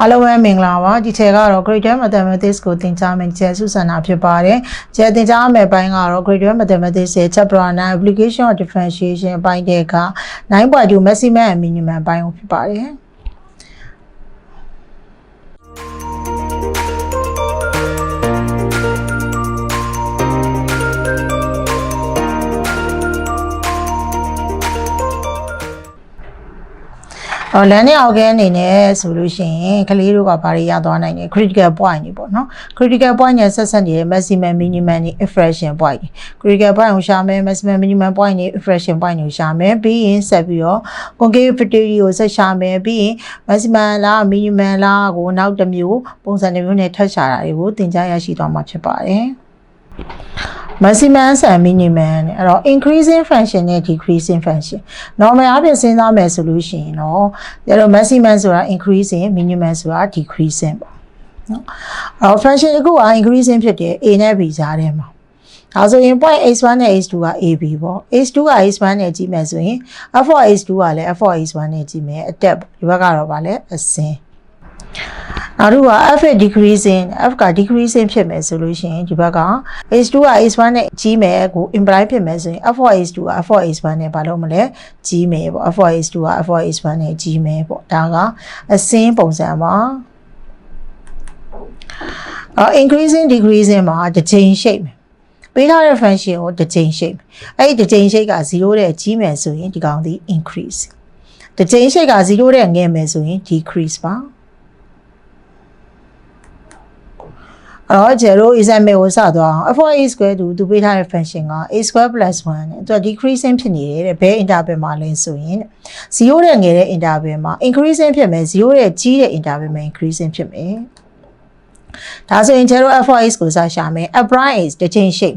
အားလုံးပဲမင်္ဂလာပါဒီထဲကတော့ Greater Mathematics ကိုသင်ကြားမယ်ကျဲစုစံတာဖြစ်ပါတယ်ကျဲသင်ကြားမယ်ပိုင်းကတော့ Greater Mathematics ရဲ့ Chapter 9 Application of Differentiation အပိုင်းတဲ့က9.2 Maximum and Minimum အပိုင်းကိုဖြစ်ပါတယ် အော်လမ်းနဲ့အောက်ကဲအနေနဲ့ဆိုလို့ရှိရင်ကလေးတို့ကဘာတွေရသွားနိုင်လဲ critical point တွေပေါ့နော် critical point နဲ့ဆက်ဆက်နေတဲ့ maximum minimum တွေ infraction point တွေ critical point ကိုရှာမယ် maximum minimum point တွေ infraction point တွေကိုရှာမယ်ပြီးရင်ဆက်ပြီးတော့ concavity ကိုဆက်ရှာမယ်ပြီးရင် maximum လား minimum လားကိုနောက်တစ်မျိုးပုံစံတစ်မျိုးနဲ့ထပ်ရှာတာတွေကိုသင်ကြားရရှိသွားမှာဖြစ်ပါတယ် maximum and minimum နဲ့အဲ့တော့ increasing function နဲ့ decreasing function normal အပြင်စဉ်းစားမယ်ဆိုလို့ရှိရင်တော့အဲ့တော့ maximum ဆိုတာ increasing minimum ဆိုတာ decreasing ပေါ့နော်အဲ့တော့ function တစ်ခုက increasing ဖြစ်တယ် a နဲ့ b ကြားထဲမှာဒါဆိုရင် point h1 နဲ့ h2 က ab ပေါ့ h2 က h1 နဲ့ကြည့်မယ်ဆိုရင် f of h2 ကလည်း f of h1 နဲ့ကြည့်မယ်အတက်ဒီဘက်ကတော့ဗာလဲအစင်း နောက်တစ်ခုက f ရဲ့ decreasing f က decreasing ဖြစ်မယ်ဆိုလို့ရှိရင်ဒီဘက်က h2 က h1 နဲ့ကြီးမယ်ကို imply ဖြစ်မယ်ဆိုရင် f of h2 က f of h1 နဲ့ဘာလို့မလဲကြီးမယ်ပေါ့ f of h2 က f of h1 နဲ့ကြီးမယ်ပေါ့ဒါကအစင်းပုံစံပါအော် increasing decreasing မှာတစ်ချိန်ရှိတ်မယ်ပေးထားတဲ့ function ကိုတစ်ချိန်ရှိတ်မယ်အဲ့ဒီတစ်ချိန်ရှိတ်က0တဲ့ကြီးမယ်ဆိုရင်ဒီကောင်ဒီ increase တစ်ချိန်ရှိတ်က0တဲ့ငယ်မယ်ဆိုရင် decrease ပါ အော် zero is a ကိုစသွားအောင် f of a square သူသူပေးထားတဲ့ function က a square plus 1နဲ့သူက decreasing ဖြစ်နေတယ်တဲ့ဘယ် interval မှာလဲဆိုရင်0တဲ့ငယ်တဲ့ interval မှာ increasing ဖြစ်မယ်0တဲ့ကြီးတဲ့ interval မှာ increasing ဖြစ်မယ် ဒါဆိုရင် zero f of x ကိုစရှာမယ် a prime is တစ်ချိန်ရှိ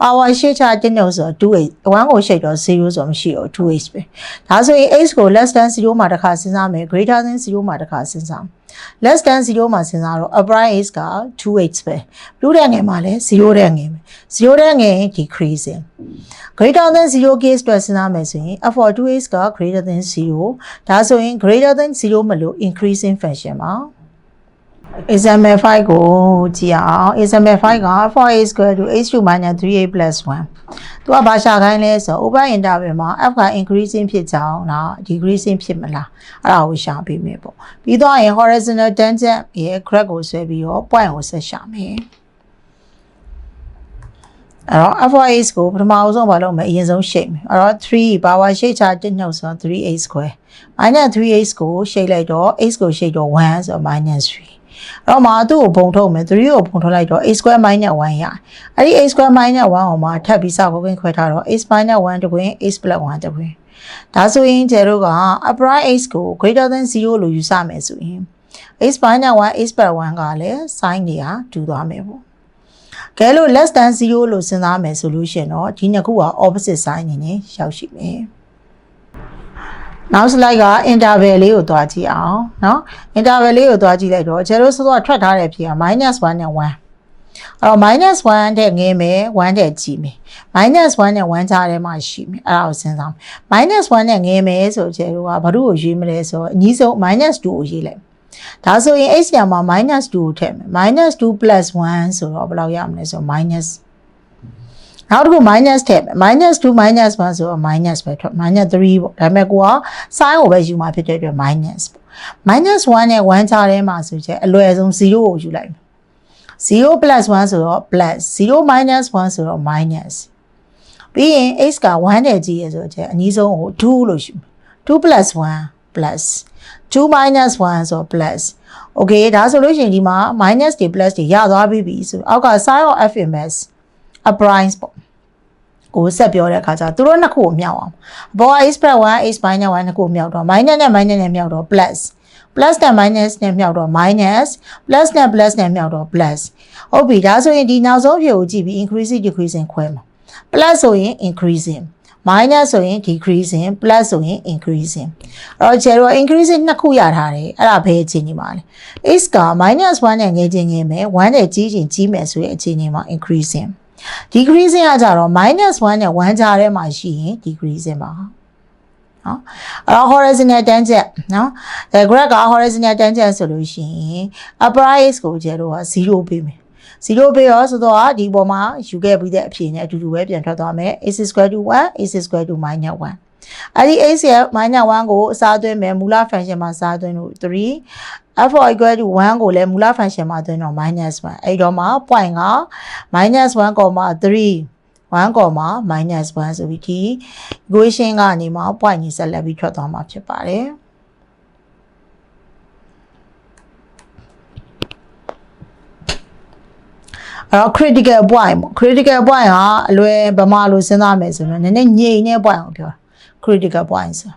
power ရှိချတဲ့နှုတ်ဆိုတော့ 2x 1ကိုရှိတော့0ဆိုမရှိတော့ 2x ပဲဒါဆိုရင် x ကို less than 0မှာတစ်ခါစဉ်းစားမယ် greater than 0မှာတစ်ခါစဉ်းစားမယ် less than 0မှာစဉ်းစားတော့ a prime is က 2h ပဲလူတဲ့ငယ်မှာလည်း0တဲ့ငယ်မယ်0တဲ့ငယ်ရင် decreasing greater than 0 case အတွက်စဉ်းစားမယ်ဆိုရင် f of 2h က greater than 0ဒါဆိုရင် greater than 0မလို့ increasing function ပါ example 5ကိုကြည့်အောင် example 5က 4a square to h2 minus 3a plus 1သူကဘာရှာခိုင်းလဲဆို open interval မှာ f က increasing ဖြစ်ကြောင်းလား decreasing ဖြစ်မလားအဲ့ဒါကိုရှာပေးမယ်ပေါ့ပြီးတော့ရင် horizontal tangent ရဲ့ graph ကိုဆွဲပြီးတော့ point ကိုဆက်ရှာမယ်အဲ့တော့ f(x) ကိုပထမအဆုံးဘာလုပ်မလဲအရင်ဆုံးရှိတ်မယ်အဲ့တော့3 power ရှိတ်ချတစ်နှုတ်ဆိုတော့ 3a square minus 3a ကိုရှိတ်လိုက်တော့ x ကိုရှိတ်တော့1ဆိုတော့ minus 3 အဲ့တော့မှသူ့ကိုပုံထုတ်မယ်3ကိုပုံထုတ်လိုက်တော့ a square minus 1ရအဲ့ဒီ a square minus 1ကိုမှထပ်ပြီးစကိုခွင့်ခွဲထားတော့ a minus 1တခွင် a plus 1တခွင်ဒါဆိုရင်ကျတို့က upper x ကို greater than 0လို့ယူဆမယ်ဆိုရင် x minus 1 x plus 1ကလည်း sin တွေဟာတူသွားမယ်ပေါ့ကဲလို့ less than 0လို့စဉ်းစားမယ်ဆိုလို့ရှိရင်တော့ဒီနှစ်ခုက opposite sign အနေနဲ့ရောက်ရှိမယ် နောက် slide က interval လေးကိုသွားကြည့်အောင်เนาะ interval လေးကိုသွားကြည့်လိုက်တော့ကျတို့စောစောထွက်ထားတဲ့ဖြေက -1 နဲ့1အဲ့တော့ -1 တဲ့ငယ်မယ်1တဲ့ကြီးမယ် -1 နဲ့1ကြားထဲမှာရှိမယ်အဲ့ဒါကိုစဉ်းစားမယ် -1 နဲ့ငယ်မယ်ဆိုကျတို့ကဘာလို့ကိုရေးမလဲဆိုတော့အနည်းဆုံး -2 ကိုရေးလိုက်ဒါဆိုရင် x ရာမှာ -2 ကိုထည့်မယ် -2 1ဆိုတော့ဘယ်လောက်ရမလဲဆိုတော့ minus နောက်တစ်ခု minus ထည့်မယ် minus 2 minus 1ဆိုတော့ minus ပဲထွက် minus 3ပေါ့ဒါပေမဲ့ကိုက sin ကိုပဲယူမှာဖြစ်တဲ့အတွက် minus ပေါ့ minus 1နဲ့1ချားထဲမှာဆိုချက်အလွယ်ဆုံး0ကိုယူလိုက်မယ်0 plus 1ဆိုတော့ plus 0 minus 1ဆိုတော့ minus ပြီးရင် x က1နဲ့ကြည့်ရဆိုချက်အနည်းဆုံးကို2လို့ယူမယ်2 plus 1 plus 2 minus 1ဆိုတော့ plus okay ဒါဆိုလို့ရှိရင်ဒီမှာ minus တွေ plus တွေရသွားပြီပြီဆိုအောက်က sin of f ms a price ပေါ့ကိုဆက်ပြောတဲ့အခါကျသူတို့နှစ်ခုကိုမြောက်အောင်အပေါ်က x plus 1 x minus 1နှစ်ခုမြောက်တော့ minus နဲ့ minus နဲ့မြောက်တော့ plus plus နဲ့ minus နဲ့မြောက်တော့ minus plus နဲ့ plus နဲ့မြောက်တော့ plus ဟုတ်ပြီဒါဆိုရင်ဒီနောက်ဆုံးဖြေကိုကြည့်ပြီး increasing decreasing ခွဲမှာ plus ဆိုရင် increasing minus ဆိုရင် decreasing plus ဆိုရင် increasing အဲ့တော့ကျတော့ increasing နှစ်ခုရထားတယ်အဲ့ဒါဘယ်အခြေအနေမှာလဲ x က -1 နဲ့ငယ်ချင်းငယ်မယ်1နဲ့ကြီးချင်းကြီးမယ်ဆိုရင်အခြေအနေမှာ increasing decreasing ကကြတော့ -1 နဲ့ 1ကြားထဲမှာရှိရင် decreasing ပါနော်အဲ့တော့ horizontal tangent နော်အဲ graph က horizontal tangent ဆိုလို့ရှိရင် upper x ကိုကျတော့0ပေးမယ်0ပေးရောဆိုတော့ဒီပေါ်မှာယူခဲ့ပြီးတဲ့အဖြေနဲ့အတူတူပဲပြန်ထွက်သွားမယ် x square to 1 x square to -1 အဲ့ဒီ x ရဲ့ -1 ကိုအစားသွင်းမယ်မူလ function မှာစားသွင်းလို့3 f equal to 1ကိုလည်းမူလ function မှာသွင်းတော့ -1 အဲ့တော့မှာ point က -1,3 1, minus 1ဆိုပြီးဒီ equation ကနေမှ point ကြီးဆက်လက်ပြီးထွက်သွားမှာဖြစ်ပါတယ်အဲ့တော့ critical point ပေါ့ critical point ကအလွယ်ဗမာလိုစဉ်းစားမယ်ဆိုရင်နည်းနည်းငြိမ်တဲ့ point ကိုပြောတာ critical point ဆို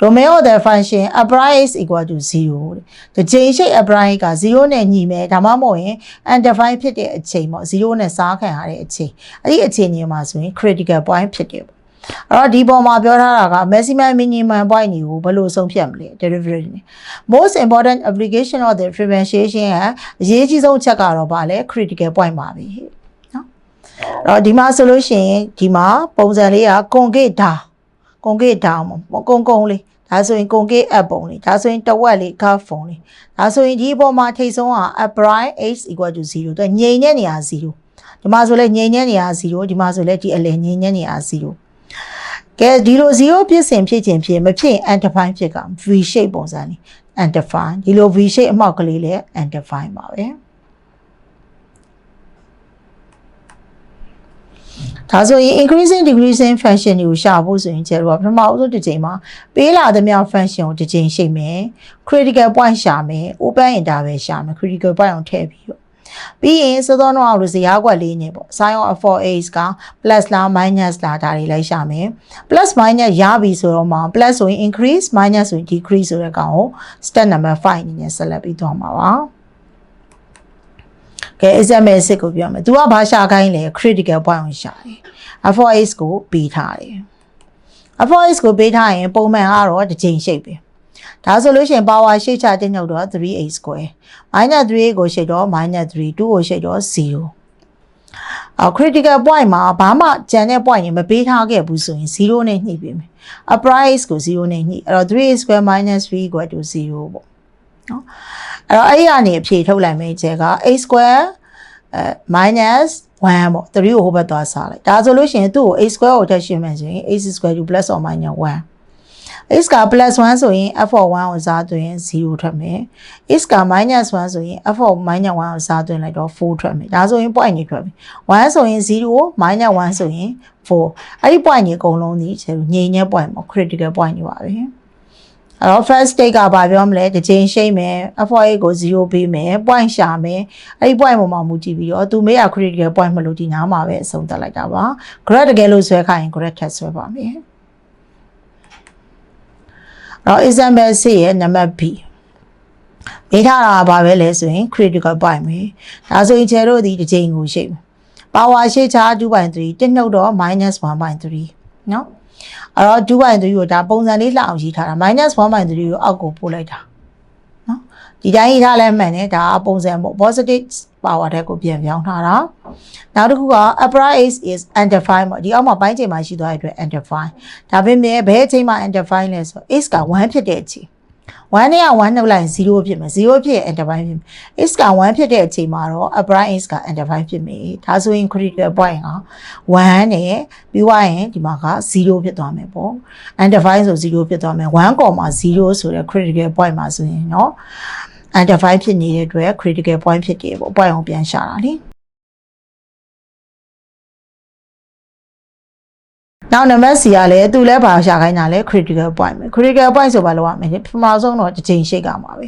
domain of the function upright is equal to 0တဲ့ဒီချိန်ရှိ upright က0နဲ့ညီမယ်ဒါမှမဟုတ်ရင် undefined ဖြစ်တဲ့အချိန်ပေါ့0နဲ့စားခံရတဲ့အချိန်အဲ့ဒီအချိန်ကြီးမှာဆိုရင် critical point ဖြစ်တယ်ပေါ့အဲ့တော့ဒီပုံမှာပြောထားတာက maximum minimum point တွေကိုဘယ်လိုဆုံးဖြတ်မလဲ derivative နဲ့ most important application of the differentiation ကအရေးကြီးဆုံးချက်ကတော့ဗာလဲ critical point ပါပဲနော်အဲ့တော့ဒီမှာဆိုလို့ရှိရင်ဒီမှာပုံစံလေးက concave ဓာတ် ကွန်ကစ်တောင်းပေါ့ကုန်းကုန်းလေးဒါဆိုရင်ကွန်ကစ်အပ်ပုံလေးဒါဆိုရင်တဝက်လေး curve ဖုံလေးဒါဆိုရင်ဒီအပေါ်မှာထိတ်ဆုံးက upright h equal to 0သူငြိမ်တဲ့နေရာ0ဒီမှာဆိုလဲငြိမ်တဲ့နေရာ0ဒီမှာဆိုလဲဒီအလယ်ငြိမ်တဲ့နေရာ0ကဲဒီလို0ဖြစ်စဉ်ဖြစ်ခြင်းဖြစ်မဖြစ် undefined ဖြစ်က v shape ပုံစံလေး undefined ဒီလို v shape အမောက်ကလေးလဲ undefined ပါပဲ ဒါဆိုရင် increasing decreasing function တွေကိုရှာဖို့ဆိုရင်ကျတော့ပထမအဆုံးတစ်ချိန်မှာပေးလာသမျှ function ကိုတစ်ချိန်ရှိမယ် critical point ရှာမယ် open interval ရှာမယ် critical point ကိုထည့်ပြီးတော့ပြီးရင်စသောတော့လို့ဇရာကွက်လေးနေပေါ့ sin of 4a က plus လား minus လားဒါတွေလိုက်ရှာမယ် plus minus ရပြီဆိုတော့မှ plus ဆိုရင် increase minus ဆိုရင် decrease ဆိုတဲ့ကောင်ကို step number 5အနေနဲ့ဆက်လက်ပြီးသွားမှာပါ ကဲ example 6ကိုပြောမယ်။ तू ကဘာရှာခိုင်းလဲ critical point ကိုရှာတယ်။ f4s ကိုပေးထားတယ်။ f4s ကိုပေးထားရင်ပုံမှန်ကတော့တစ်ချိန်ရှိပြီ။ဒါဆိုလို့ရှိရင် power ရှိချတဲ့ညုတ်တော့ 3a square minus 3a ကိုရှိတော့ minus 3 2ကိုရှိတော့0အ critical point မှာဘာမှကြံတဲ့ point တွေမပေးထားခဲ့ဘူးဆိုရင်0နဲ့ညှိပေးမယ်။ a price ကို0နဲ့ညှိအဲ့တော့ 3a square minus 3 equal to 0ပေါ့နော် အဲ့တော့အဲ့ဒီကနေအဖြေထုတ်လိုက်မယ်ကျဲက a square အဲ minus 1ပေါ့3ကိုဟိုဘက်သွားစားလိုက်ဒါဆိုလို့ရှိရင်သူ့ကို a square ကိုထပ်ရှင်းမယ်ဆိုရင် a square ကို plus or minus 1 x က plus 1ဆိုရင် f of 1ကိုစားသွင်း0ထွက်မယ် x က minus 1ဆိုရင် f of minus 1ကိုစားသွင်းလိုက်တော့4ထွက်မယ်ဒါဆိုရင် point ကြီးထွက်ပြီ1ဆိုရင်0 minus 1ဆိုရင်4အဲ့ဒီ point ကြီးအကုန်လုံးဒီကျငြိမ်ညက် point ပေါ့ critical point ကြီးပါပဲ အဲ့တော့ first state ကဘာပြောမလဲတစ်ချိန်ရှိမယ် f4a ကို0ပေးမယ် point ရှာမယ်အဲ့ဒီ point ပေါ်မှာမူတည်ပြီးတော့သူမေးရ critical point မလို့ဒီနားမှာပဲအဆုံးသတ်လိုက်တာပါ grad တကယ်လို့ဆွဲခိုင်းရင် grad ထပ်ဆွဲပါမယ်တော့ example 6ရဲ့နံပါတ် B မေးထားတာကဘာပဲလဲဆိုရင် critical point ပဲဒါဆိုရင်ခြေတို့ဒီတစ်ချိန်ကိုရှိမယ် power ရှိချာ2.3တစ်နှုတ်တော့ -1.3เนาะ အဲ့တော့2.3ကိုဒါပုံစံလေးလှအောင်ရေးထားတာ -1.3 ကိုအောက်ကိုပို့လိုက်တာနော်ဒီတိုင်းရေးထားလဲမှန်တယ်ဒါပုံစံပေါ့ positive power တဲ့ကိုပြန်ပြောင်းထားတာနောက်တစ်ခုက upper ace is undefined ပေါ့ဒီအောက်မှာပိုင်းချိန်မှာရှိသွားတဲ့အတွက် undefined ဒါပေမဲ့ဘယ်အချိန်မှာ undefined လဲဆို ace က1ဖြစ်တဲ့အချိန် 1နဲ့က1နှုတ်လိုက်0ဖြစ်မယ်0ဖြစ်ရင် undefined ဖြစ်မယ် x က1ဖြစ်တဲ့အချိန်မှာတော့ upper x က undefined ဖြစ်မယ်ဒါဆိုရင် critical point က1နဲ့ပြီးွားရင်ဒီမှာက0ဖြစ်သွားမယ်ပေါ့ undefined ဆို0ဖြစ်သွားမယ်1.0ဆိုတဲ့ critical point မှာဆိုရင်เนาะ undefined ဖြစ်နေတဲ့အတွက် critical point ဖြစ်တယ်ပေါ့ point ကိုပြန်ရှာတာလေ နောက်နံပါတ် C ကလည်းသူလည်းဘာရှာခိုင်းတာလဲ critical point ပဲ critical point ဆိုဘာလို့ရမလဲပထမဆုံးတော့တစ်ချိန်ရှိကမှာပဲ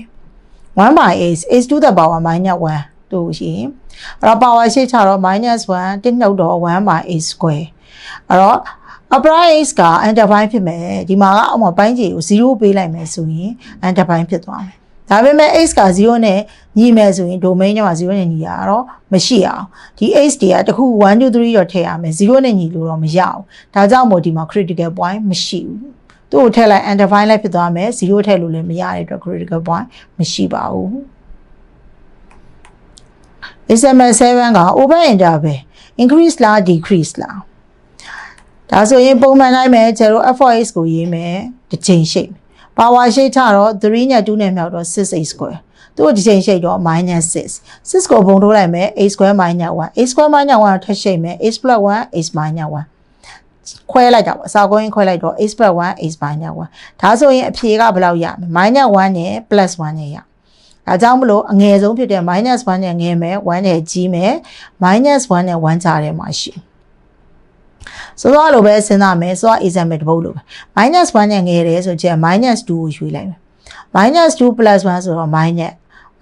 1 by a is to the power minus 1တို့ရှိရင်အဲ့တော့ power ရှိချတော့ minus 1တစ်နှုတ်တော့1 by a square အဲ့တော့ upright က undefined ဖြစ်မယ်ဒီမှာကအောက်မှာပိုင်းခြေကို0ပေးလိုက်မယ်ဆိုရင် undefined ဖြစ်သွားမယ် ဒါပေမဲ့ x က0နဲ့ညီမယ်ဆိုရင် domain ထဲမှာ0နဲ့ညီရတော့မရှိအောင်ဒီ x တွေကတခု1 2 3တော့ထည့်ရမယ်0နဲ့ညီလို့တော့မရအောင်ဒါကြောင့်မို့ဒီမှာ critical point မရှိဘူးသူ့ကိုထည့်လိုက် undefined လိုက်ဖြစ်သွားမယ်0ထည့်လို့လည်းမရတဲ့အတွက် critical point မရှိပါဘူး example 7က open interval increase လား decrease လားဒါဆိုရင်ပုံမှန်တိုင်းပဲကျတော့ f4x ကိုရေးမယ်တစ်ချိန်ရှိမယ် power ရှိချတော့3နဲ့2နဲ့မြောက်တော့ 6a square သူ့ဒီချိန်ရှိတော့ -6 6ကိုပုံထိုးလိုက်မယ် a square -1 a square -1 ကိုထပ်ရှိမယ် a + 1 a -1 ခွဲလိုက်တာပေါ့အစာကိုင်းခွဲလိုက်တော့ a + 1 a -1 ဒါဆိုရင်အဖြေကဘယ်လောက်ရမလဲ -1 နဲ့ +1 နဲ့ရဒါကြောင့်မလို့အငယ်ဆုံးဖြစ်တဲ့ -1 နဲ့ငယ်မယ်1နဲ့ကြီးမယ် -1 နဲ့1ကြားထဲမှာရှိ ဆိုတော့လိုပဲစဉ်းစားမယ်ဆိုတော့ example တစ်ပုဒ်လိုပဲ -1 နဲ့ငယ်တယ်ဆိုချင် -2 ကိုရွေးလိုက်မယ် -2 + 1ဆိုတော့ minus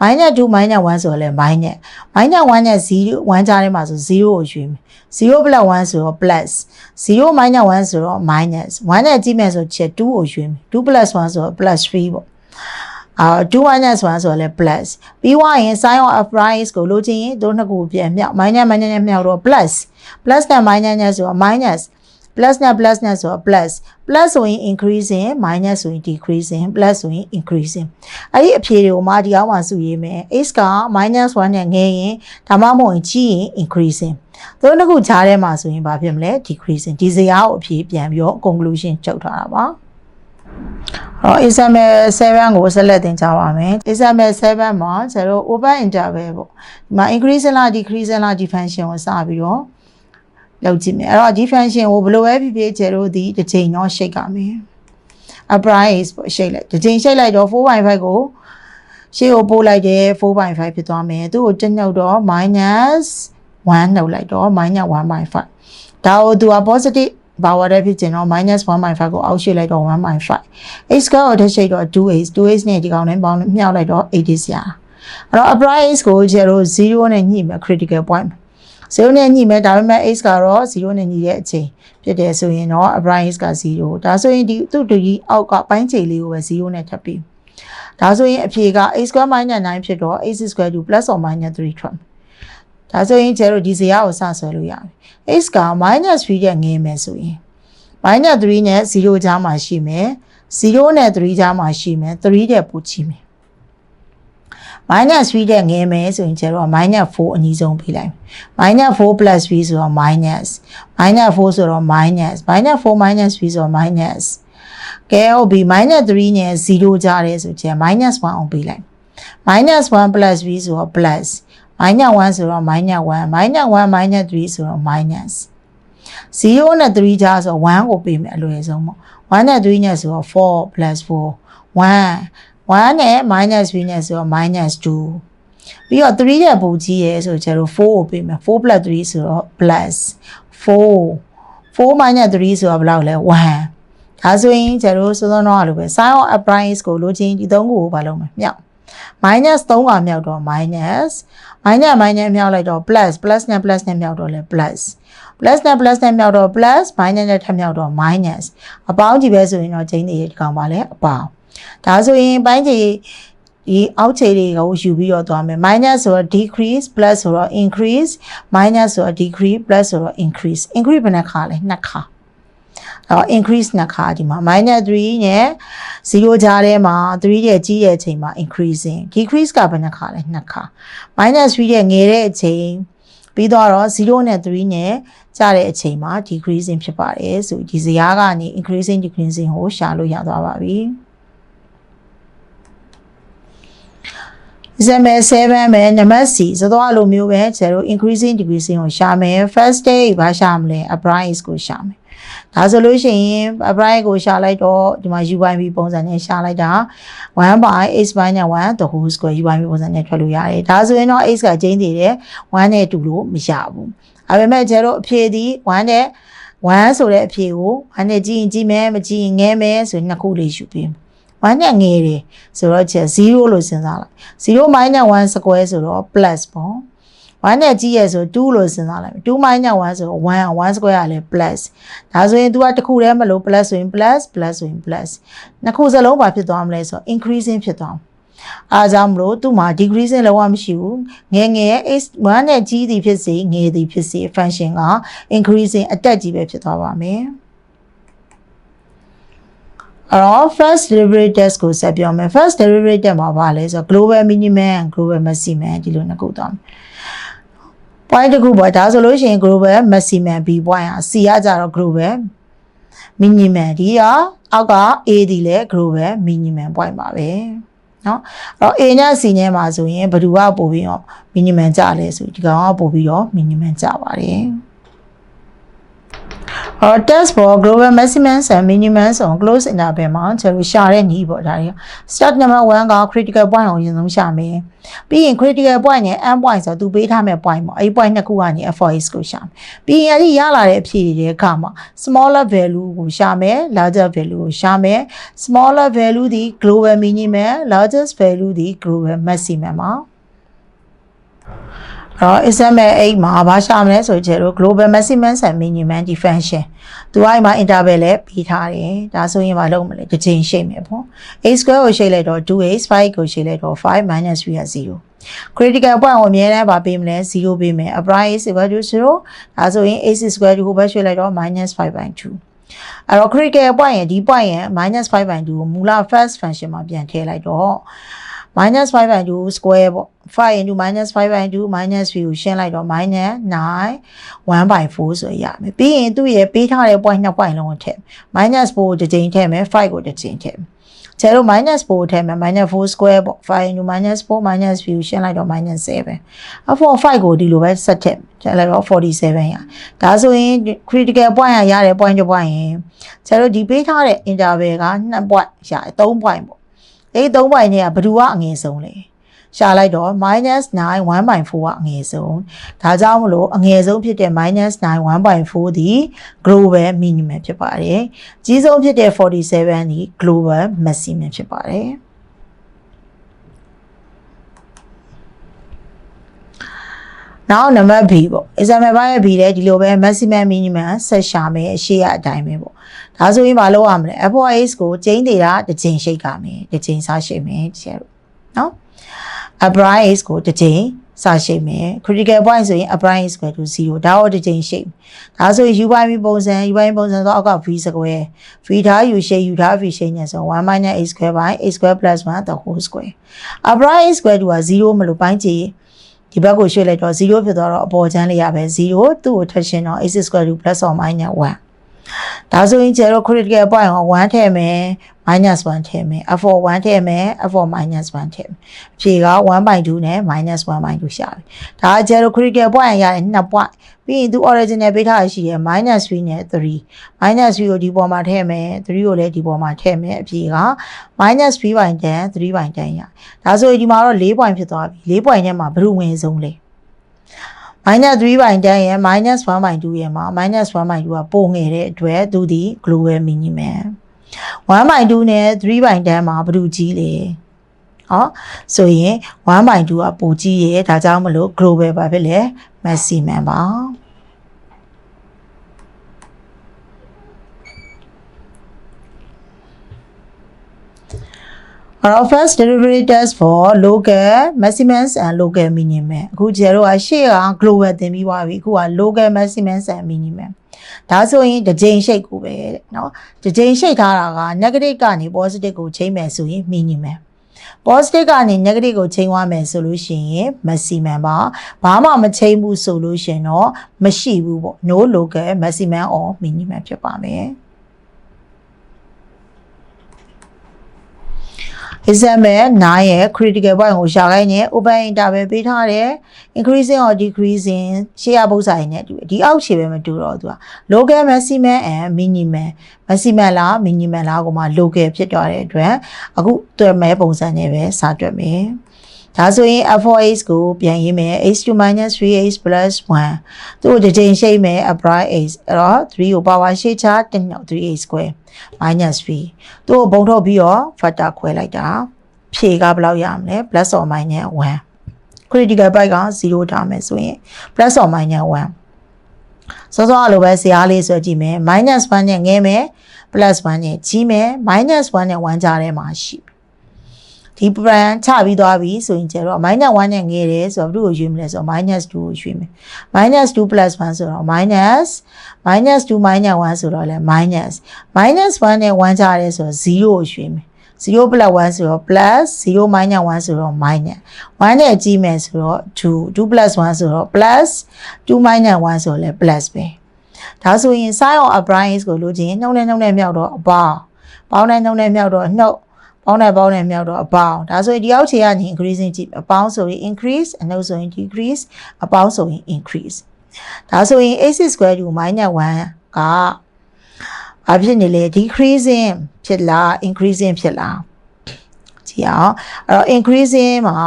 minus 2 minus 1ဆိုတော့လဲ minus minus 1နဲ့0 1ကြားထဲမှာဆို0ကိုရွေးမယ်0 plus 1ဆိုတော့ plus 0 minus 1ဆိုတော့ minus 1နဲ့ကြည့်မယ်ဆိုချက်2ကိုရွေးမယ်2 plus 1ဆိုတော့ plus 3ပေါ့ အာ2 minus 1ဆိုတော့လဲ plus ပြီးွားရင် sin of f price ကိုလိုချင်ရင်တို့နှစ်ခုပြန်မြောက် minus minus နဲ့မြောက်တော့ plus plus နဲ့ minus နဲ့ဆိုတော့ minus plus နဲ့ plus နဲ့ဆိုတော့ plus plus ဆိုရင် increasing minus ဆိုရင် decreasing plus ဆိုရင် increasing အဲ့ဒီအဖြေတွေကိုမှဒီအောင်မှစုရေးမယ် x က -1 နဲ့ငယ်ရင်ဒါမှမဟုတ်ရင်ကြီးရင် increasing သူတို့ကကြားထဲမှာဆိုရင်ဘာဖြစ်မလဲ decreasing ဒီစရာကိုအဖြေပြန်ပြီးတော့ conclusion ချုပ်ထားတာပါ အော် example 7ကိုဆက်လက်သင်ကြပါမယ် example 7မှာကျတော့ open interval ပေါ့ဒီမှာ increasing လား decreasing လားဒီ function ကိုစပြီးတော့လောက်ကြည့်မယ်အဲ့တော့ဒီ function ကိုဘယ်လိုပဲဖြစ်ဖြစ်ကျတော့ဒီတစ်ချိန်တော့ရှိတ်ကမယ် upright ပေါ့ရှိတ်လိုက်တစ်ချိန်ရှိတ်လိုက်တော့4.5ကိုရှေ့ကိုပို့လိုက်တယ်4.5ဖြစ်သွားမယ်သူ့ကိုတက်ညောက်တော့ minus 1နှုတ်လိုက်တော့ minus 1.5ဒါကိုသူက positive ဘာဝရဖြစ်ကျင်တော့ -1.5 ကိုအောက်ရွှေ့လိုက်တော့1.5 x ကိုတစ်ရှိတ်တော့ 2x 2x နဲ့ဒီကောင်နဲ့ပေါင်းမြောက်လိုက်တော့ 80ရာအဲ့တော့ upright x ကိုကျတော့0နဲ့ညှိမယ် critical point 0နဲ့ညှိမယ်ဒါပေမဲ့ x ကတော့0နဲ့ညှိတဲ့အချိန်ဖြစ်တယ်ဆိုရင်တော့ upright x က0ဒါဆိုရင်ဒီသူ့တူကြီးအောက်ကပိုင်းချိန်လေးကိုပဲ0နဲ့ထပ်ပြီးဒါဆိုရင်အဖြေက x square minus 9ဖြစ်တော့ x square 2 plus or minus 3ထွက် ဒါဆိုရင်ကျတော့ဒီဇယားကိုစဆွဲလို့ရပြီ x က minus 3တဲ့ငယ်မယ်ဆိုရင် minus 3နဲ့0ကြားမှာရှိမယ်0နဲ့3ကြားမှာရှိမယ်3တဲ့ပိုချီမယ် minus 3တဲ့ငယ်မယ်ဆိုရင်ကျတော့ minus 4အနည်းဆုံးပေးလိုက် minus 4 plus 3ဆိုတော့ minus minus 4 ဆိုတော့ minus minus 4 minus 3ဆိုတော့ minus ကဲဟုတ်ပြီ minus 3နဲ့0ကြားတယ်ဆိုချင် minus 1အောင်ပေးလိုက် minus 1 plus 3ဆိုတော့ plus minus 1ဆိုတော့ minus 1 minus 1 minus 3ဆိုတော့ minus 0နဲ့3ကြားဆိုတော့1ကိုပေးမယ်အလွယ်ဆုံးပေါ့1နဲ့3နဲ့ဆိုတော့4 plus 4 1 1နဲ့ minus 3နဲ့ဆိုတော့ minus 2ပြီးတော့3ရဲ့ပုံကြီးရဲဆိုကျတော့4ကိုပေးမယ်4 plus 3ဆိုတော့ plus 4 4 minus 3ဆိုတော့ဘယ်လောက်လဲ1ဒါဆိုရင်ကျတော့စောစောတော့လိုပဲ sin of a price ကိုလိုချင်ဒီသုံးခုကိုဘာလုပ်မလဲမြောက် minus 3ကမြောက်တော့ minus minus minus မြောက်လိုက်တော့ plus plus နဲ့ plus နဲ့မြောက်တော့လဲ plus plus နဲ့ plus နဲ့မြောက်တော့ plus minus နဲ့ထပ်မြောက်တော့ minus အပေါင်းကြီးပဲဆိုရင်တော့ကျင်းနေဒီကောင်ပါလဲအပေါင်းဒါဆိုရင်ပိုင်းခြေဒီအောက်ခြေတွေကိုယူပြီးတော့သွားမယ် minus ဆိုတော့ decrease plus ဆိုတော့ increase minus ဆိုတော့ decrease plus ဆိုတော့ increase increase ဘယ်နှခါလဲနှစ်ခါ အော် increase နှစ်ခါဒီမှာ minus 3နဲ့0ကြားထဲမှာ3ရဲ့ကြီးရဲ့အချိန်မှာ increasing decrease ကဘယ်နှခါလဲနှစ်ခါ minus 3ရဲ့ငယ်တဲ့အချိန်ပြီးတော့0နဲ့3နဲ့ကြတဲ့အချိန်မှာ decreasing ဖြစ်ပါတယ်ဆိုဒီဇယားကနေ increasing decreasing ကိုရှာလို့ရသွားပါပြီ။ example 7ပဲနံပါတ် C ဆိုတော့အလိုမျိုးပဲကျတော့ increasing decreasing ကိုရှာမယ် first day ဘာရှာမလဲ price ကိုရှာမယ် ဒါဆိုလို့ရှိရင် price ကိုရှာလိုက်တော့ဒီမှာ UYB ပုံစံနဲ့ရှာလိုက်တာ1 by x minus 1 the whole square UYB ပုံစံနဲ့ထွက်လို့ရတယ်ဒါဆိုရင်တော့ x ကကျင်းသေးတယ်1နဲ့တူလို့မရဘူးဒါပေမဲ့ကျတော့အဖြေဒီ1နဲ့1ဆိုတဲ့အဖြေကို1နဲ့ကြည့်ရင်ကြည့်မယ်မကြည့်ရင်ငဲမယ်ဆိုရင်နှစ်ခုလေးယူပြီး1နဲ့ငယ်တယ်ဆိုတော့ချက်0လို့စဉ်းစားလိုက်0 1 square ဆိုတော့ plus ပေါ့ 1နဲ့ကြီးရဆို2လို့စဉ်းစားလိုက်2 1ဆိုတော့1 1 square ကလည်း plus ဒါဆိုရင် तू ကတစ်ခုတည်းမလို့ plus ဆိုရင် plus plus ဆိုရင် plus နှစ်ခုစလုံးဘာဖြစ်သွားမလဲဆိုတော့ increasing ဖြစ်သွားအားကြောင့်မလို့သူ့မှာ decreasing လုံးဝမရှိဘူးငယ်ငယ် x 1 နဲ့ကြီးသည်ဖြစ်စေငယ်သည်ဖြစ်စေ function က increasing အတက်ကြီးပဲဖြစ်သွားပါမယ်အဲ့တော့ first derivative test ကိုဆက်ပြောမယ် first derivative မှာဘာလဲဆိုတော့ global minimum global maximum ဒီလိုနှစ်ခုသွားမယ် point တစ်ခုပေါ့ဒါဆိုလို့ရှိရင် global maximum b point ဟာ c ကကြတော့ global minimum ဒီကအောက်က a ဒီလဲ global minimum point ပါပဲเนาะအဲ့တော့ a နဲ့ c နဲ့မှာဆိုရင်ဘယ်သူကပို့ပြီးတော့ minimum ကြလဲဆိုဒီကောင်ကပို့ပြီးတော့ minimum ကြပါတယ် အော် test for global maximum and minimum on close interval မှာကျွန်တော်ရှာတဲ့နည်းပေါ့ဒါတွေက start number 1က critical point ကိုအရင်ဆုံးရှာမယ်ပြီးရင် critical point နဲ့ end point ဆိုတော့သူပေးထားမဲ့ point ပေါ့အဲ့ဒီ point နှစ်ခုကနေ f4s ကိုရှာမယ်ပြီးရင်အဲ့ဒီရလာတဲ့အဖြေတွေအခါမှာ smaller value ကိုရှာမယ် larger value ကိုရှာမယ် smaller value ဒီ global minimum largest value ဒီ global maximum ပါ တော့ example 8မှာဘာရှာမလဲဆိုကြတော့ global maximum and minimum definition သူကအိမ်မှာ interval လည်းပြီးထားတယ်ဒါဆိုရင်မလုပ်မလဲတစ်ချိန်ရှိမယ်ပေါ့ a square ကိုရှိလိုက်တော့ 2a 5ကိုရှိလိုက်တော့5 minus 3က0 critical point ကိုအမြဲတမ်းဗာပေးမလဲ0ပေးမယ် apply is equal to 0ဒါဆိုရင် a square ကိုပဲရွှေ့လိုက်တော့ -5/2 အဲ့တော့ critical point ရဲ့ဒီ point ရဲ့ -5/2 ကိုမူလ first function မှာပြန်ထည့်လိုက်တော့ minus 5 by 2 square ပေါ့5 into minus 5 by 2 minus 3ကိုရှင်းလိုက်တော့ minus 9 1 by 4ဆိုရမယ်ပြီးရင်သူ့ရဲ့ပေးထားတဲ့ point 2 point လုံးကိုထည့် minus 4ကိုတစ်ချိန်ထည့်မယ်5ကိုတစ်ချိန်ထည့်မယ်ကျတော့ minus 4ကိုထည့်မယ် minus 4 square ပေါ့5 into minus 4 minus 3ကိုရှင်းလိုက်တော့ minus 7အဖို့5ကိုဒီလိုပဲဆက်ထည့်ကျလိုက်တော့47ရဒါဆိုရင် critical point ရရတဲ့ point တစ် point ရင်ကျတော့ဒီပေးထားတဲ့ interval က2 point ရတယ်3 point ပေါ့ အဲ့3 point နဲ့ကဘယ်သူကအငယ်ဆုံးလဲရှာလိုက်တော့ -9 1/4ကအငယ်ဆုံးဒါကြောင့်မလို့အငယ်ဆုံးဖြစ်တဲ့ -9 1/4ဒီ global minimum ဖြစ်ပါတယ်ကြီးဆုံးဖြစ်တဲ့47ဒီ global maximum ဖြစ်ပါတယ် နောက်နံပါတ် B ပေါ့ example ဘာရဲ့ B လဲဒီလိုပဲ maximum minimum ဆက်ရှာမယ်အရှိရအတိုင်းပဲပေါ့ဒါဆိုရင်မလုပ်ရမလဲ f4s ကိုကျင်းသေးတာတစ်ချိန်ရှိတ်ကမယ်တစ်ချိန်စားရှိမယ်ကျဲလို့နော် upright ကိုတစ်ချိန်စရှိမယ် critical point ဆိုရင် upright square to 0ဒါတော့တစ်ချိန်ရှိဒါဆိုရင် u by v ပုံစံ u by ပုံစံဆိုအောက်က v square v ထား u ရှိ u ထား v ရှိနေဆို1 minus a square by a square plus 1 the whole square upright square က0မလို့ပိုင်းကြည့် ဒီဘက်ကိုရွှေ့လိုက်တော့0ဖြစ်သွားတော့အပေါ်ချမ်းလေးရပဲ0သူ့ကိုထပ်ရှင်းတော့ a square to plus or minus 1ဒါဆိုရင်ကျတော့ critical point ကို1ထည့်မယ် minus 1ထည့်မယ် f4 1ထည့်မယ် f4 minus 1ထည့်မယ်အဖြေက1/2နဲ့ minus 1/2ရှာပြီဒါကကျတော့ critical point ရတယ်2 point ပြီးရင်သူ original ပေးထားရှိရယ် minus 3နဲ့3 minus 3ကိုဒီပေါ်မှာထည့်မယ်3ကိုလည်းဒီပေါ်မှာထည့်မယ်အဖြေက minus 3/10 3/10ရဒါဆိုရင်ဒီမှာတော့4 point ဖြစ်သွားပြီ4 point ထဲမှာဘယ်လိုဝင်ဆုံးလဲ minus 3 by 10ရယ် minus 1 by 2ရယ်မှာ minus 1 by 2ကပိုငယ်တဲ့အတွက်သူဒီ global minimum 1 by 2နဲ့3 by 10မှာဘယ်သူကြီးလဲဟောဆိုရင်1 by 2ကပိုကြီးရယ်ဒါကြောင့်မလို့ global ပါဖြစ်လေ maximum ပါအဲ့တော့ first derivative test for local maximums and local minimum အခုကျတော့အရှေ့က global သင်ပြီးသွားပြီအခုက local maximums and minimum ဒါဆိုရင်တစ်ကြိမ်ရှိတ်ကိုပဲတဲ့နော်တစ်ကြိမ်ရှိတ်ထားတာက negative ကနေ positive ကိုချိန်မယ်ဆိုရင်မြင်ညီမယ် positive ကနေ negative ကိုချိန်သွားမယ်ဆိုလို့ရှိရင်မစီမံပါဘာမှမချိန်ဘူးဆိုလို့ရှင်တော့မရှိဘူးပေါ့ no local မစီမံ or minimum ဖြစ်ပါမယ် example 9ရဲ့ critical point ကိုရှာခိုင်းနေ open interval ပေးထားတယ် increasing or decreasing ရှေ့ရပု္ပ္ပစာရင်းနဲ့တူတယ်ဒီအောက်ခြေပဲမတူတော့သူက local maximum and minimum maximum လား minimum လားကိုမှ local ဖြစ်သွားတဲ့အတွက်အခုတွေ့မဲ့ပုံစံနဲ့ပဲစာတွက်မယ် ဒါဆိုရင် f4h ကိုပြန်ရေးမယ် h2 3h 1သူ့ကိုတစ်ချိန်ရှိမယ် upright h အဲ့တော့3ကို power ရှိချ10နောက် 3h square minus 3သူ့ကိုဘုံထုတ်ပြီးတော့ factor ခွဲလိုက်တာဖြေကဘယ်လောက်ရမလဲ plus or minus 1 critical byte က0ထားမယ်ဆိုရင် plus or minus 1စောစောအလိုပဲဇာတ်လေးဆိုကြည့်မယ် minus 1နဲ့ငဲမယ် plus 1နဲ့ကြီးမယ် minus 1နဲ့1ကြားထဲမှာရှိ ဒီ plan ချပြီးသွားပြီဆိုရင်ကျတော့ minus 1နဲ့ငဲတယ်ဆိုတော့ဘယ်လိုရွေးမလဲဆိုတော့ minus 2ကိုရွေးမယ် minus 2 plus 1ဆိုတော့ minus minus 2 minus 1ဆိုတော့လဲ minus minus 1နဲ့1ကြားတယ်ဆိုတော့0ကိုရွေးမယ်0 plus 1ဆိုတော့ plus 0 minus 1ဆိုတော့ minus 1နဲ့ကြီးမယ်ဆိုတော့2 2 plus 1ဆိုတော့ plus 2 minus 1ဆိုတော့လည်း plus ပဲဒါဆိုရင် sin of a prime is ကိုလို့ချင်းနှုတ်နဲ့နှုတ်နဲ့မြောက်တော့အပေါင်းပေါင်းနဲ့နှုတ်နဲ့မြောက်တော့နှုတ် ပေါင်းနဲ့ပေါင်းနဲ့မြောက်တော့အပေါင်းဒါဆိုရင်ဒီအောက်ခြေကနေ increasing ကြည့်အပေါင်းဆိုရင် increase အနှုတ်ဆိုရင် decrease အပေါင်းဆိုရင် increase ဒါဆိုရင် a6 square 2 minus 1ကဘာဖြစ်နေလဲ decreasing ဖြစ်လား increasing ဖြစ်လားကြည့်အောင်အဲ့တော့ increasing မှာ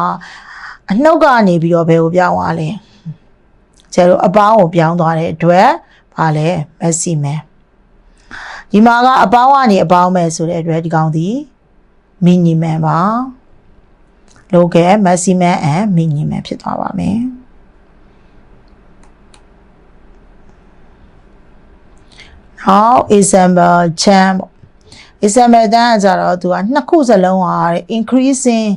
အနှုတ်ကနေပြီးတော့ဘယ်ကိုပြောင်းသွားလဲကျတော့အပေါင်းကိုပြောင်းသွားတဲ့အတွက်ဘာလဲ maximum ဒီမှာကအပေါင်းကနေအပေါင်းမဲ့ဆိုတဲ့အတွက်ဒီကောင်ဒီ minimum ပါ local maximum and minimum ဖြစ်သွားပါမယ်နောက် example cham example တန်းကကြတော့သူကနှစ်ခုစလုံးဟာ increasing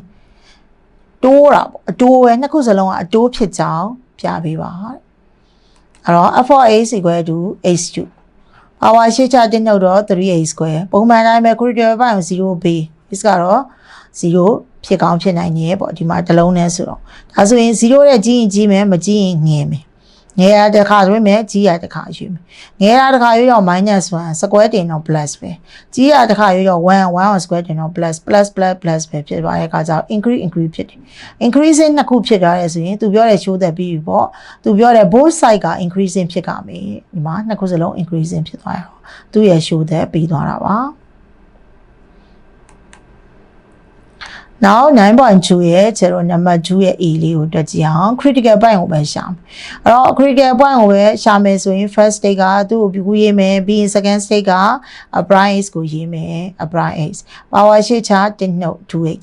တိုးတာပေါ့အတိုးပဲနှစ်ခုစလုံးကအတိုးဖြစ်ကြောင်းပြပေးပါတဲ့အဲ့တော့ f of a equal to h cube power ရှင်းချတဲ့နှုတ်တော့ 3a square ပုံမှန်တိုင်းပဲ critical point 0b piece ကတော့0ဖြစ်ကောင်းဖြစ်နိုင်ရဲ့ပေါ့ဒီမှာဒလုံးနဲ့ဆိုတော့ဒါဆိုရင်0တဲ့ကြီးရင်ကြီးမယ်မကြီးရင်ငယ်မယ်ငယ်ရတစ်ခါဆိုရင်မယ်ကြီးရတစ်ခါယူမယ်ငယ်ရတစ်ခါယူတော့ minus 1 square တင်တော့ plus ပဲကြီးရတစ်ခါယူတော့1 1 on square တင်တော့ plus plus plus plus ပဲဖြစ်သွားတဲ့အခါကျတော့ increase increase ဖြစ်တယ် increasing နှစ်ခုဖြစ်သွားတယ်ဆိုရင်သူပြောတဲ့ show သက်ပြီးပြီပေါ့သူပြောတဲ့ both side က increasing ဖြစ်ကြမယ်ဒီမှာနှစ်ခုစလုံး increasing ဖြစ်သွားရအောင်သူ့ရဲ့ show သက်ပြီးသွားတာပါ now 9.2ရဲ့ကျတော့ number 2ရဲ့ a လေးကိုတွက်ကြည့်အောင် critical point ကိုပဲရှာမယ်အဲ့တော့ critical point ကိုပဲရှာမယ်ဆိုရင် first state ကသူ့ကိုပြကူရေးမယ်ပြီးရင် second state က a prime x ကိုရေးမယ် a prime x power ရှိချ1 note 2x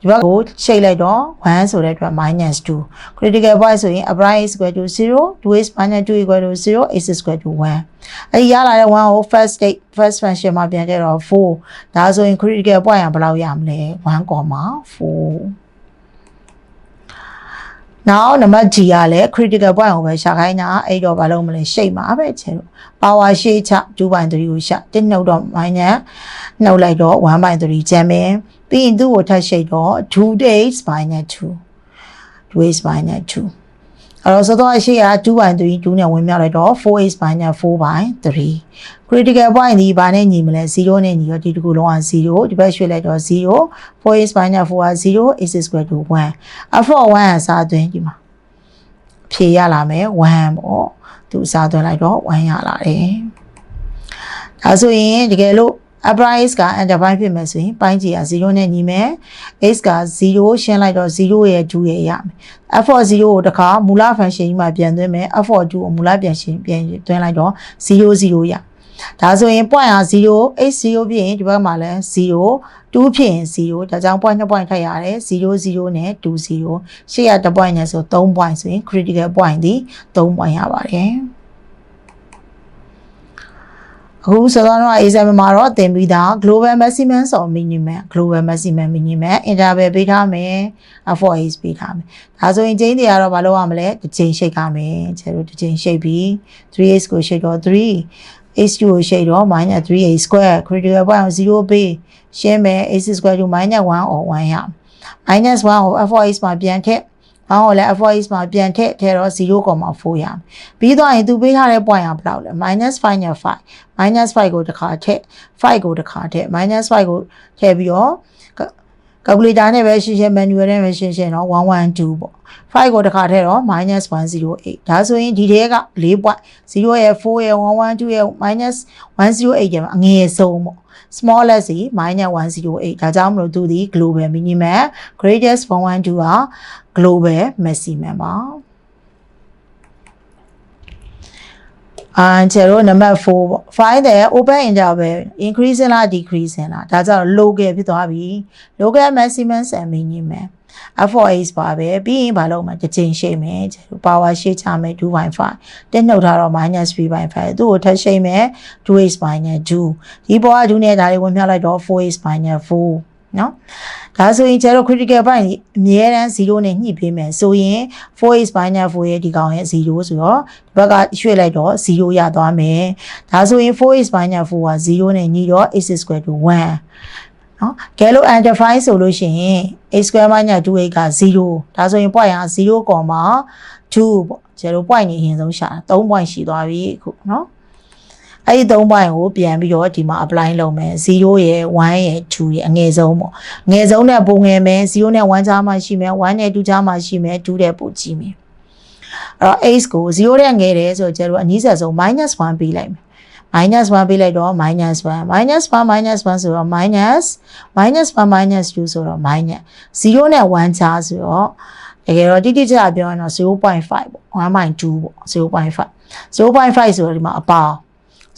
ဒီဘက်ကိုချိန်လိုက်တော့1ဆိုတဲ့အတွက် -2 critical point ဆိုရင် a prime x equal to 0 2x minus 2 equal to 0 x equal to 1 အဲဒီရလာတဲ့1ကို first state first function မှာပြန်ခဲ့တော့4ဒါဆိုရင် critical point ကဘယ်လောက်ရမလဲ1.4 now နံပါတ် G ကလည်း critical point ကိုပဲရှာခိုင်းတာအဲ့တော့ဘာလို့မလဲရှိတ်မှာပဲချေလို့ power ရှိချ2.3ကိုရှာတစ်နှုတ်တော့ minus နှုတ်လိုက်တော့1.3ကျန်မယ်ပြီးရင်သူ့ကိုထပ်ရှိတ်တော့2 days minus 2 2 minus 2 အဲ့တော့စောစောအရှိက2.3 2နဲ့ဝင်မြောက်လိုက်တော့ 4x minus 4/3 critical point ဒီဘာနဲ့ညီမလဲ0နဲ့ညီရောဒီတစ်ခုလုံးက0ဒီဘက်ရွှေ့လိုက်တော့0 4x minus 4က0 x square to 1 f of 1ကစားသွင်းဒီမှာဖြေရလာမယ်1ပေါ့သူစားသွင်းလိုက်တော့1ရလာတယ်ဒါဆိုရင်တကယ်လို့ upper x က underline ဖြစ်မယ်ဆိုရင်ပိုင်းကြီးက0နဲ့ညီမယ် x က0ရှင်းလိုက်တော့0ရဲ့2ရဲ့ရမယ် f of 0ကိုတခါမူလ function ကြီးမှာပြန်သွင်းမယ် f of 2ကိုမူလပြန်ရှင်းပြန်သွင်းလိုက်တော့0 0ရဒါဆိုရင် point က0 x 0ဖြစ်ရင်ဒီဘက်မှာလည်း0 2ဖြစ်ရင်0ဒါကြောင့် point 2 point ထပ်ရတယ်0 0နဲ့2 0ရှေ့ရ1 point နဲ့ဆို3 point ဆိုရင် critical point ဒီ3 point ရပါတယ် အခုဆိုတော့ A7 မှာတော့သင်ပြီးသား global maximum ဆို minimum global maximum minimum interval ပေးထားမယ် F4H ပေးထားမယ်ဒါဆိုရင်ကျင်းတွေကတော့မလုပ်ရမလဲတစ်ချိန်ရှိတ်ရမယ်ကျတို့တစ်ချိန်ရှိတ်ပြီး 3h ကိုရှိတ်တော့3 h2 ကိုရှိတ်တော့ -3a square critical point 0ပေးရှင်းမယ် h square to -1 or 1ရ -1 ကို F4H မှာပြန်ထည့် ဘောင်းကိုလည်း avoid မှာပြန်ထည့်ထည့်တော့0.4ရမယ်ပြီးတော့ရင်သူပေးထားတဲ့ point ကဘယ်လောက်လဲ -5 နဲ့5 -5 ကိုတစ်ခါထည့်5ကိုတစ်ခါထည့် -5 ကိုထည့်ပြီးတော့ calculator နဲ့ပဲရှင်းရှင်း manual နဲ့ပဲရှင်းရှင်းတော့112ပေါ့5ကိုတစ်ခါထည့်တော့ -108 ဒါဆိုရင်ဒီထဲက4 point 0ရဲ့4ရဲ့112ရဲ့ -108 ရဲ့အငယ်ဆုံးပေါ့ smallest စီ -108 ဒါကြောင့်မလို့သူဒီ global minimum greatest 112က global maximum ပါ အာကျတော့နံပါတ်4ပေါ့ find the open interval increasing လား decreasing လားဒါကြောင့် local ဖြစ်သွားပြီ local maximum and minimum f4h ပါပဲပြီးရင်ဘာလို့မှတစ်ချိန်ရှိမယ်ကျတော့ power ရှိချမယ်2.5တက်နှုတ်ထားတော့ -3.5 သူ့ကိုထပ်ရှိမယ် 2h 2ဒီပေါ်က2နဲ့ဒါလေးဝင်မြောက်လိုက်တော့ 4h 4 နော်ဒါဆိုရင်ကျတော့ critical point အမြဲတမ်း0နဲ့ညှိပေးမယ်ဆိုရင် 4x 4ရဲ့ဒီကောင်ရဲ့0ဆိုတော့ဒီဘက်ကရွှေ့လိုက်တော့0ရသွားမယ်ဒါဆိုရင် 4x 4က0နဲ့ညှိတော့ x2 to 1နော်ကဲလို့ undefined ဆိုလို့ရှိရင် a square minus 2a က0ဒါဆိုရင် point က0.2ပေါ့0 point နေအရင်ဆုံးရှာတာ3 point ရှိသွားပြီအခုနော် အဲ့ဒီ3 point ကိုပြန်ပြီးတော့ဒီမှာ apply လုပ်မယ်0ရယ်1ရယ်2ရယ်အငယ်ဆုံးပေါ့ငယ်ဆုံးနဲ့ပုံငယ်မယ်0နဲ့1ကြားမှာရှိမယ်1နဲ့2ကြားမှာရှိမယ်2တဲ့ပိုကြည့်မယ်အဲ့တော့ x ကို0တဲ့ငယ်တယ်ဆိုတော့ကျတော့အနည်းဆက်ဆုံး -1 ပေးလိုက်မယ် minus 1ပေးလိုက်တော့ minus 1 minus 1 minus 1ဆိုတော့ minus minus 1 minus 2ဆိုတော့ minus 0နဲ့1ချာဆိုတော့တကယ်တော့တိတိကျကျပြောရင်တော့0.5ပေါ့1.2ပေါ့0.5 0.5ဆိုတော့ဒီမှာအပေါင်း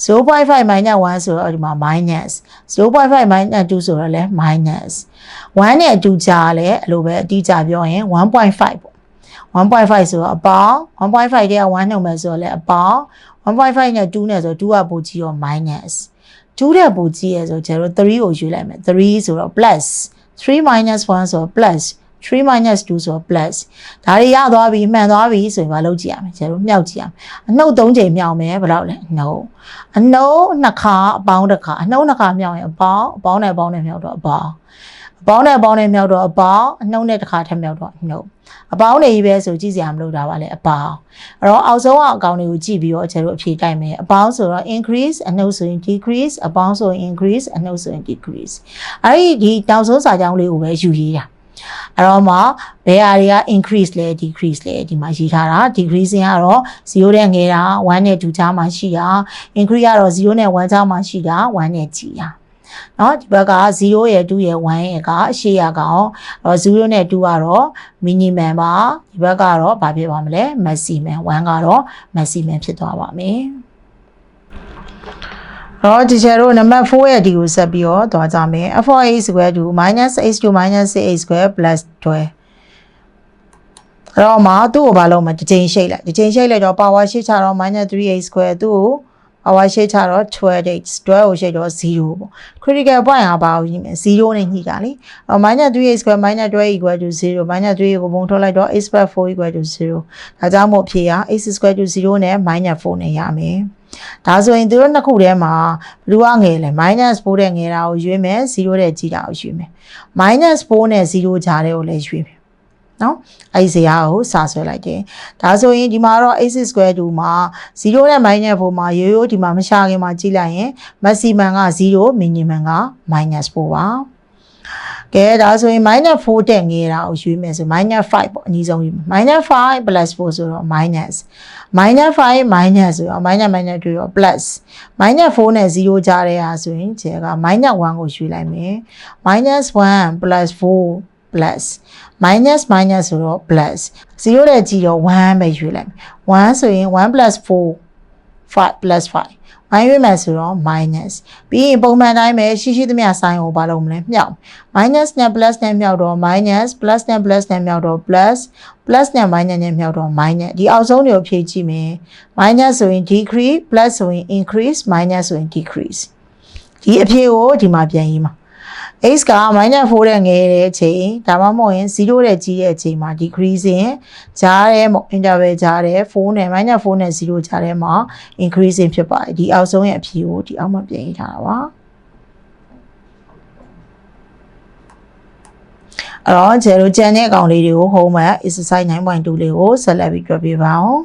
0.5 minus 1ဆိုတော့ဒီမှာ minus 0.5 minus 2ဆိုတော့လည်း minus 1နဲ့2ကြားလဲအဲ့လိုပဲအတိအကျပြောရင်1.5ပေါ့1.5ဆိုတော့အပေါင်း1.5တဲ့က1နှုတ်မယ်ဆိုတော့လည်းအပေါင်း1.5နဲ့2နဲ့ဆို2ကပိုကြည့်ရော minus 2တဲ့ပိုကြည့်ရဆိုကျတော့3ကိုယူလိုက်မယ်3ဆိုတော့ plus 3 minus 1ဆိုတော့ plus 3 minus 2ဆိုတော့ plus ဒါတွေရသွားပြီမှန်သွားပြီဆိုရင်မလုပ်ကြည့်ရမယ်ကျတော့မြောက်ကြည့်ရမယ်အနှုတ်၃ချိန်မြောက်မယ်ဘယ်လောက်လဲအနှုတ်အနှုတ်နှစ်ခါအပေါင်းတစ်ခါအနှုတ်နှစ်ခါမြောက်ရင်အပေါင်းအပေါင်းနဲ့အပေါင်းနဲ့မြောက်တော့အပေါင်းအပေါင်းနဲ့အပေါင်းနဲ့မြောက်တော့အပေါင်းအနှုတ်နဲ့တစ်ခါထပ်မြောက်တော့အနှုတ်အပေါင်းနေကြီးပဲဆိုကြည့်စရာမလိုတာပါလေအပေါင်းအဲ့တော့အောက်ဆုံးအကောင်တွေကိုကြည့်ပြီးတော့ကျတော့အဖြေတိုက်မယ်အပေါင်းဆိုတော့ increase အနှုတ်ဆိုရင် decrease အပေါင်းဆိုရင် increase အနှုတ်ဆိုရင် decrease အဲ့ဒီဒီတောင်ဆုံးစာကြောင်းလေးကိုပဲယူရေးတာ အဲ့တော့မှဘယ်ဟာတွေက increase လဲ decrease လဲဒီမှာရေးထားတာ decreasing ကတော့0နဲ့ငယ်တာ1နဲ့2ကြားမှာရှိတာ increase ကတော့0နဲ့1ကြားမှာရှိတာ1နဲ့ကြီးတာเนาะဒီဘက်က0ရယ်2ရယ်1ရယ်ကအရှိရကောင်တော့0နဲ့2ကတော့ minimum ပါဒီဘက်ကတော့ဘာဖြစ်ပါမလဲ maximum 1ကတော့ maximum ဖြစ်သွားပါမယ် တော့ဒီချာတို့နံပါတ်4ရဲ့ဒီကိုဆက်ပြီးတော့သွားကြမယ် f4a square to -h2 -6a square 12အဲ့တော့မှသူ့ကိုဘာလုပ်မလဲတစ်ချိန်ရှိတ်လိုက်တစ်ချိန်ရှိတ်လိုက်တော့ power ရှိချတော့ -3a square သူ့ကို power ရှိချတော့12 12ကိုရှိတော့0ပေါ့ critical point ကဘာကိုညှိမလဲ0နဲ့ညှိတာလေအော် -3a square -12 equal to 0 -3 ကိုပုံထုတ်လိုက်တော့ x plus 4 equal to 0ဒါကြောင့်မို့ဖြေရ x square to 0နဲ့ -4 နဲ့ရမယ်ဒါဆိုရင်သူတို့နှစ်ခုထဲမှာဘယ်သူကငယ်လဲ -4 တဲ့ငယ်တာကိုရွေးမယ်0တဲ့ကြီးတာကိုရွေးမယ် -4 နဲ့0ကြားတဲ့ကိုလည်းရွေးမယ် နော်အဲ့ဒီဇာတ်ကိုစာဆွဲလိုက်တယ်ဒါဆိုရင်ဒီမှာတော့ x square 2မှာ0နဲ့ minus 4မှာရိုးရိုးဒီမှာမရှာခင်မှာကြည့်လိုက်ရင် maximum က0 minimum က minus 4ပါကဲဒါဆိုရင် minus 4တက်ငယ်တာကိုရွေးမယ်ဆို minus 5ပေါ့အနည်းဆုံးယူ minus 5 plus 4ဆိုတော့ minus minus 5 minus ဆိုတော့ minus minus 2တော့ plus minus 4နဲ့0ကြားတဲ့ဟာဆိုရင်ကျဲက minus 1ကိုရွေးလိုက်မယ် minus 1 plus 4 plus minus minus ဆိုတော့ plus 0တဲ့ကြည့်တော့1ပဲရွေးလိုက်မယ်1ဆိုရင်1 plus 4 5 plus 5မိုင်းရွေးမယ်ဆိုတော့ minus ပြီးရင်ပုံမှန်တိုင်းပဲရှိရှိသမျှ sign ကိုဘာလုပ်မလဲမြောက် minus နဲ့ plus နဲ့မြောက်တော့ minus plus နဲ့ plus နဲ့မြောက်တော့ plus plus နဲ့ minus နဲ့မြောက်တော့ minus ဒီအောက်ဆုံးတွေကိုဖြည့်ကြည့်မယ် minus ဆိုရင် decrease plus ဆိုရင် increase minus ဆိုရင် decrease ဒီအဖြေကိုဒီမှာပြန်ရေးမှာ x က -4 တဲ့ငယ်တဲ့အချိန်ဒါမှမဟုတ်ရင်0တဲ့ကြီးတဲ့အချိန်မှာ decreasing ကြားတဲ့ interval ကြားတဲ့4နဲ့ -4 နဲ့0ကြားတဲ့မှာ increasing ဖြစ်ပါတယ်ဒီအောက်ဆုံးရဲ့အဖြေကိုဒီအောက်မှာပြင်ရေးထားတာပါအဲ့တော့ကျတို့ကျန်တဲ့အကောင်လေးတွေကို homework exercise 9.2လေးကိုဆက်လက်ပြီးကြွပြပါအောင်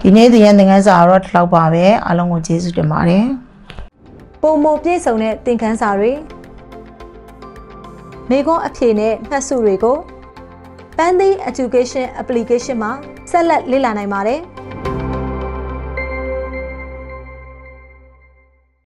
ဒီနေ့သင်ရသင်ခန်းစာတော့ဒီလောက်ပါပဲအားလုံးကိုကျေးဇူးတင်ပါတယ် ပုံမပြည့်စုံတဲ့သင်ခန်းစာတွေမိခွန်းအဖြေနဲ့မှတ်စုတွေကို Pandy Education Application မှာဆက်လက်လေ့လာနိုင်ပါတယ်။